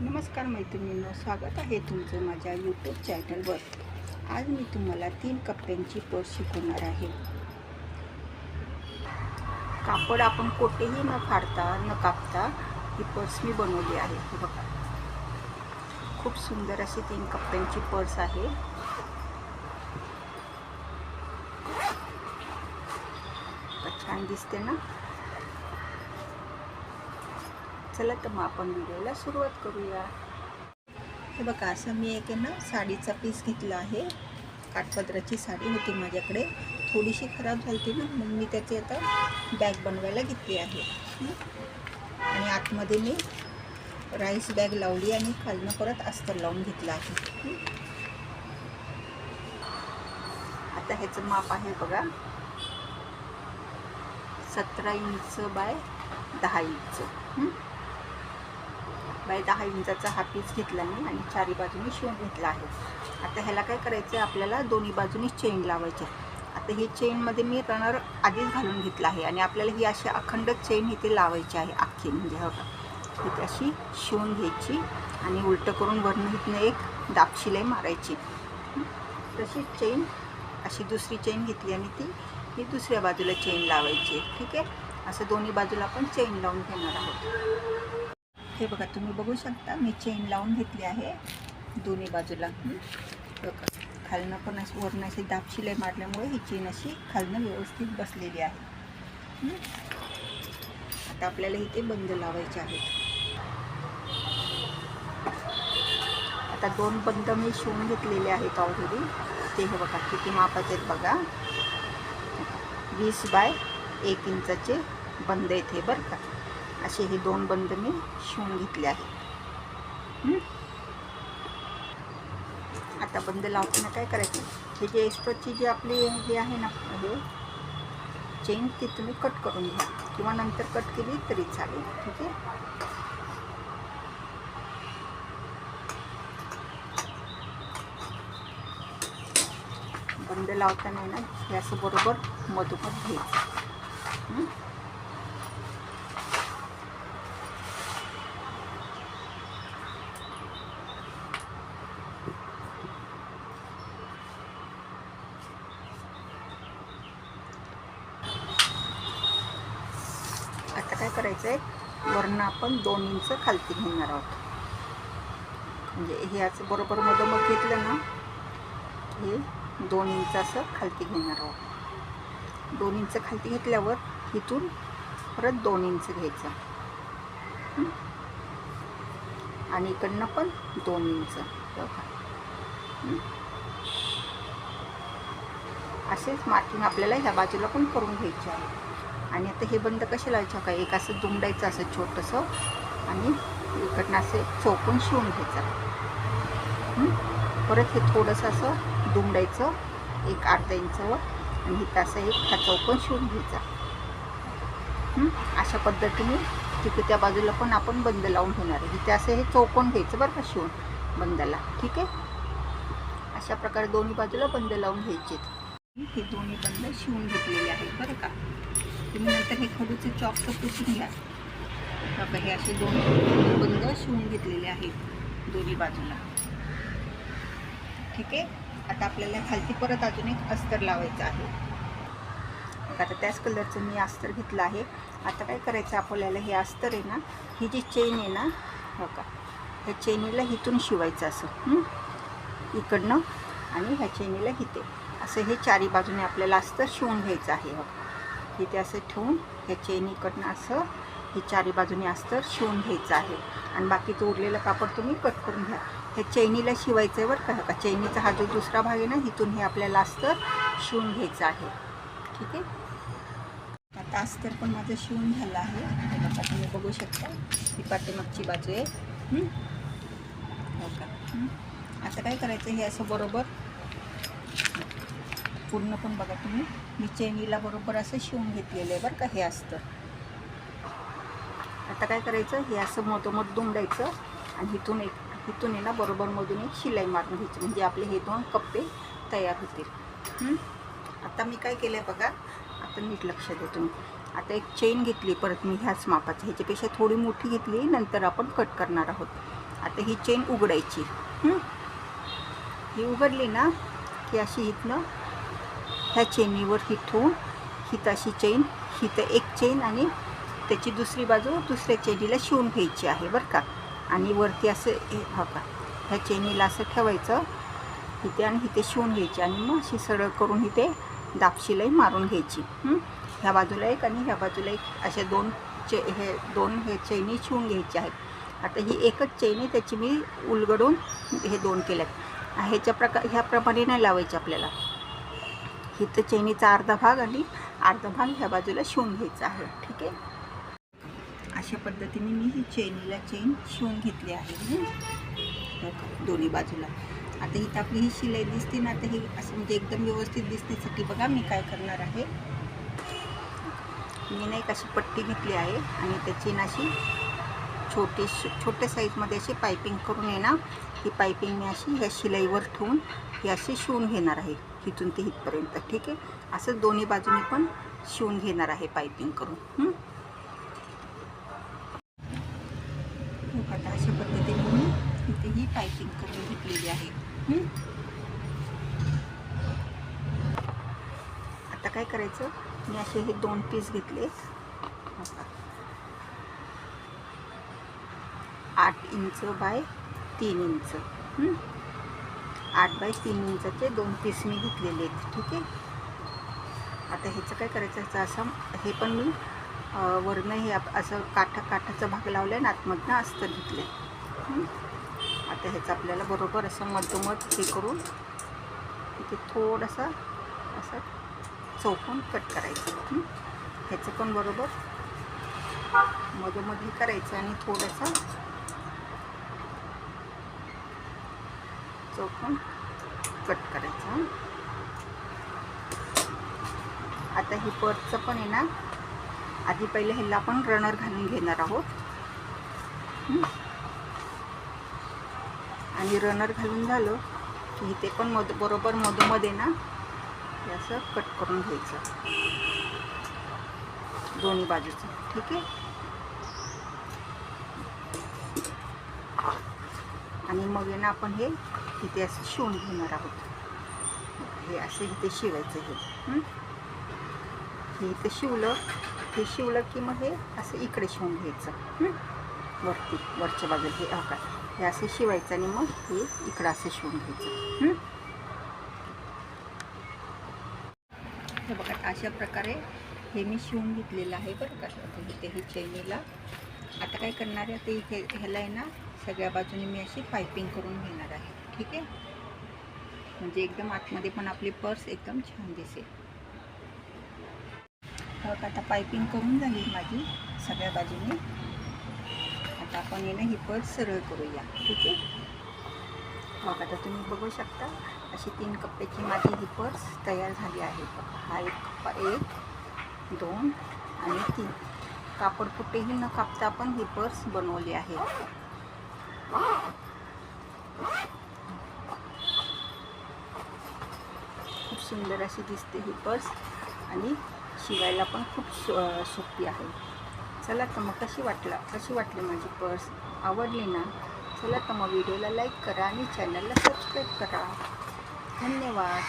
नमस्कार मैत्रिणींनो स्वागत आहे तुमचं माझ्या यूट्यूब चॅनलवर आज मी तुम्हाला तीन कप्प्यांची पर्स शिकवणार आहे. कापड आपण कोठेही न फाडता न कापता ही पर्स मी बनवली आहे. हे बघा. खूप सुंदर अशी तीन कप्प्यांची पर्स आहे. छान दिसते ना? चला तर मग आपण व्हिडिओला सुरुवात करूया. हे बघा असं मी एक आहे ना साडीचा पीस घेतला आहे. काठपदराची साडी होती माझ्याकडे. थोडीशी खराब झाली होती ना मग मी त्याची आता बॅग बनवायला घेतली आहे. आणि आतमध्ये मी राईस बॅग लावली आणि खालनं परत अस्तर लावून घेतलं आहे. आता ह्याचं माप आहे बघा. सतरा इंच बाय दहा इंच. बाय दहा इंचाचा हा पीस घेतला मी आणि चारी बाजूनी शिवून घेतला आहे. आता ह्याला काय करायचं आहे आपल्याला दोन्ही बाजूनी चेन लावायचे आता ही चेनमध्ये मी रनर आधीच घालून घेतला आहे आणि आपल्याला ही अशी अखंड चेन इथे लावायची आहे अख्खी म्हणजे हो का इथे अशी शिवून घ्यायची आणि उलटं करून वरून इथनं एक दाब शिलाई मारायची. तशी चेन अशी दुसरी चेन घेतली आणि ती ही दुसऱ्या बाजूला चेन लावायची. ठीक आहे? असं दोन्ही बाजूला आपण चेन लावून घेणार आहोत. हे बघा तुम्ही बघू शकता मी चेन लावून घेतली आहे दोन्ही बाजूला. बघा खालनं पण अशी वरून अशी दाब शिलाई मारल्यामुळे ही चेन अशी खालनं व्यवस्थित बसलेली आहे. आता आपल्याला इथे बंद लावायचे आहेत. आता दोन बंद मी शिवून घेतलेले आहेत ऑलरेडी ते हे बघा किती मापाचे आहेत बघा. वीस बाय एक इंचाचे बंद आहेत हे बरं का. असे हे दोन बंद मी शिवून घेतले आहेत आता बंद लावताना काय करायचं? हे जे एक्स्ट्राची जी आपली हे आहे ना हे चेन ती तुम्ही कट करून घ्या. किंवा नंतर कट केली तरी चालेल ठीक आहे? बंद लावताना आहे ना हे असं बरोबर मधोमध घ्यायचं. करायचं आहे वरनं आपण दोन इंच खालती घेणार आहोत. म्हणजे हे असं बरोबर मधोमध घेतलं ना हे दोन इंच असं खालती घेणार आहोत. दोन इंच खालती घेतल्यावर इथून परत दोन इंच घ्यायचं. आणि इकडनं पण दोन इंच. बघा. असेच मार्किंग आपल्याला ह्या बाजूला पण करून घ्यायचे आहे. आणि आता हे बंद कसे लावायचं का एक असं दुमडायचं असं छोटंसं आणि इकडनं असं चौकून शिवून घ्यायचं. परत हे थोडंसं असं दुमडायचं एक अर्धा इंचवर आणि इथं असं एक हा चौकन शिवून घ्यायचा. अशा पद्धतीने तिथे त्या बाजूला पण आपण बंद लावून घेणार आहे. इथे असं हे चौकोन घ्यायचं बरं का शिवून बंदाला. ठीक आहे? अशा प्रकारे दोन्ही बाजूला बंद लावून घ्यायचे हे दोन्ही बंद शिवून घेतलेले आहेत बरं का? तुम्ही नंतर हे खडूचे चॉपचं पुसून घ्या. बघा हे असे दोन बंद शिवून घेतलेले आहेत दोन्ही बाजूला. ठीक आहे? आता आपल्याला खालती परत अजून एक अस्तर लावायचं आहे. आता त्याच कलरचं मी अस्तर घेतलं आहे. आता काय करायचं? आपल्याला हे अस्तर आहे ना ही जी चेन आहे ना बघा का ह्या चेनीला हिथून शिवायचं असं इकडनं आणि ह्या चेनीला हिते असं हे चारी बाजूने आपल्याला अस्तर शिवून घ्यायचं आहे. हो इथे असं ठेवून ह्या चेनीकडनं असं हे चारी बाजूने अस्तर शिवून घ्यायचं आहे. आणि बाकीचं उरलेलं कापड तुम्ही कट करून घ्या. हे चैनीला शिवायचं आहे बरं का. का चैनीचा हा जो दुसरा भाग आहे ना इथून हे आपल्याला अस्तर शिवून घ्यायचं आहे. ठीक आहे? आता अस्तर पण माझं शिवून झालं आहे. बघा तुम्ही बघू शकता. ही पाठीमागची बाजू आहे. हो? का? आता काय करायचं? हे असं बरोबर पूर्ण पण बघा तुम्ही. मी चैनीला बरोबर असं शिवून घेतलेलं आहे बरं का हे असतं. आता काय करायचं हे असं मोठं दुमडायचं आणि इथून एक इथून आहे ना बरोबर मधून एक शिलाई मारून घ्यायची. म्हणजे आपले हे दोन कप्पे तयार होतील. आता मी काय केलं आहे बघा आता नीट लक्ष द्या तुम्ही. आता एक चेन घेतली परत मी ह्याच मापाची. ह्याच्यापेक्षा थोडी मोठी घेतली नंतर आपण कट करणार आहोत. आता ही चेन उघडायची. ही उघडली ना की अशी इथनं ह्या चेनीवर ही ठेवून ही तशी चेन तर एक चेन आणि त्याची दुसरी बाजू दुसऱ्या चेनीला शिवून घ्यायची आहे बरं का. आणि वरती असं हे हा का ह्या चेनीला असं ठेवायचं इथे आणि इथे शिवून घ्यायची आणि मग अशी सरळ करून इथे दापशिलाई मारून घ्यायची. ह्या बाजूला एक आणि ह्या बाजूला एक अशा दोन चे हे दोन हे चैनी शिवून घ्यायची आहेत. आता ही एकच चैनी त्याची मी उलगडून हे दोन केल्यात. ह्याच्या प्रकार ह्याप्रमाणे नाही लावायचे आपल्याला. इथं चैनीचा अर्धा भाग आणि अर्धा भाग ह्या बाजूला शिवून घ्यायचा आहे ठीक आहे? अशा पद्धतीने मी ही चेनीला चेन शिवून घेतली आहे. दोन्ही बाजूला. आता इथं आपली ही शिलाई दिसते ना आता ही असं म्हणजे एकदम व्यवस्थित दिसण्यासाठी बघा मी काय करणार आहे. मी नाही कशी पट्टी घेतली आहे आणि त्याची ना अशी छोटी छोट्या साईजमध्ये अशी पायपिंग करून आहे ना ही पायपिंग मी अशी ह्या शिलाईवर ठेवून ही अशी शिवून घेणार आहे. इथून ते इथपर्यंत ठीक आहे? असं दोन्ही बाजूने पण शिवून घेणार आहे पायपिंग करून आता अशा पद्धतीने मी इथे ही पायपिंग करून घेतलेली आहे आता काय करायचं? मी असे हे दोन पीस घेतले. आठ इंच बाय तीन इंच आठ बाय तीन इंचाचे दोन पीस मी घेतलेले आहेत ठीक आहे? आता ह्याचं काय करायचं ह्याचं असं हे पण मी वरनं हे आप- असं काठा काठाचा भाग लावला आहे ना आतमधनं अस्तर घेतलं आहे आता ह्याचं आपल्याला बरोबर असं मधोमध हे करून इथे थोडंसं असं चौकून कट करायचं. ह्याचं पण बरोबर मधोमध हे करायचं आणि थोडंसं चोखून कट करायचं. आता ही पर्सचं पण आहे ना आधी पहिले ह्याला आपण रनर घालून घेणार आहोत. आणि रनर घालून झालं की ते पण मध बरोबर मधोमध्ये ना हे असं कट करून घ्यायचं. दोन्ही बाजूचं ठीक आहे? आणि मग आहे ना आपण हे इथे असं शिवून घेणार आहोत. हे असं इथे शिवायचं हे. हे? इथे शिवलं हे शिवलं की मग हे असं इकडे शिवून घ्यायचं. वरती वरच्या बाजूला हे आकार. हे असं शिवायचं आणि मग हे इकडं असं शिवून घ्यायचं. हे बघा अशा प्रकारे हे मी शिवून घेतलेलं आहे बरं का. इथे हे चैनीला. आता काय करणार आहे ते इथे ह्याला आहे ना सगळ्या बाजूने मी अशी पायपिंग करून घेणार आहे. ठीक आहे? म्हणजे एकदम आतमध्ये पण आपली पर्स एकदम छान दिसेल. मग आता पायपिंग करून झाली माझी सगळ्या बाजूने. आता आपण येणं ही पर्स सरळ करूया. ठीक आहे? मग आता तुम्ही बघू शकता अशी तीन कप्प्याची माझी ही पर्स तयार झाली आहे. हा एक कप्पा एक दोन आणि तीन. कापड कुठेही न कापता आपण ही पर्स बनवली आहे. खूप सुंदर अशी दिसते ही पर्स आणि शिवायला पण खूप सो सोपी आहे. चला तर मग कशी वाटला कशी वाटली माझी पर्स आवडली ना? चला तर मग व्हिडिओला लाईक करा आणि चॅनलला सबस्क्राईब करा. धन्यवाद.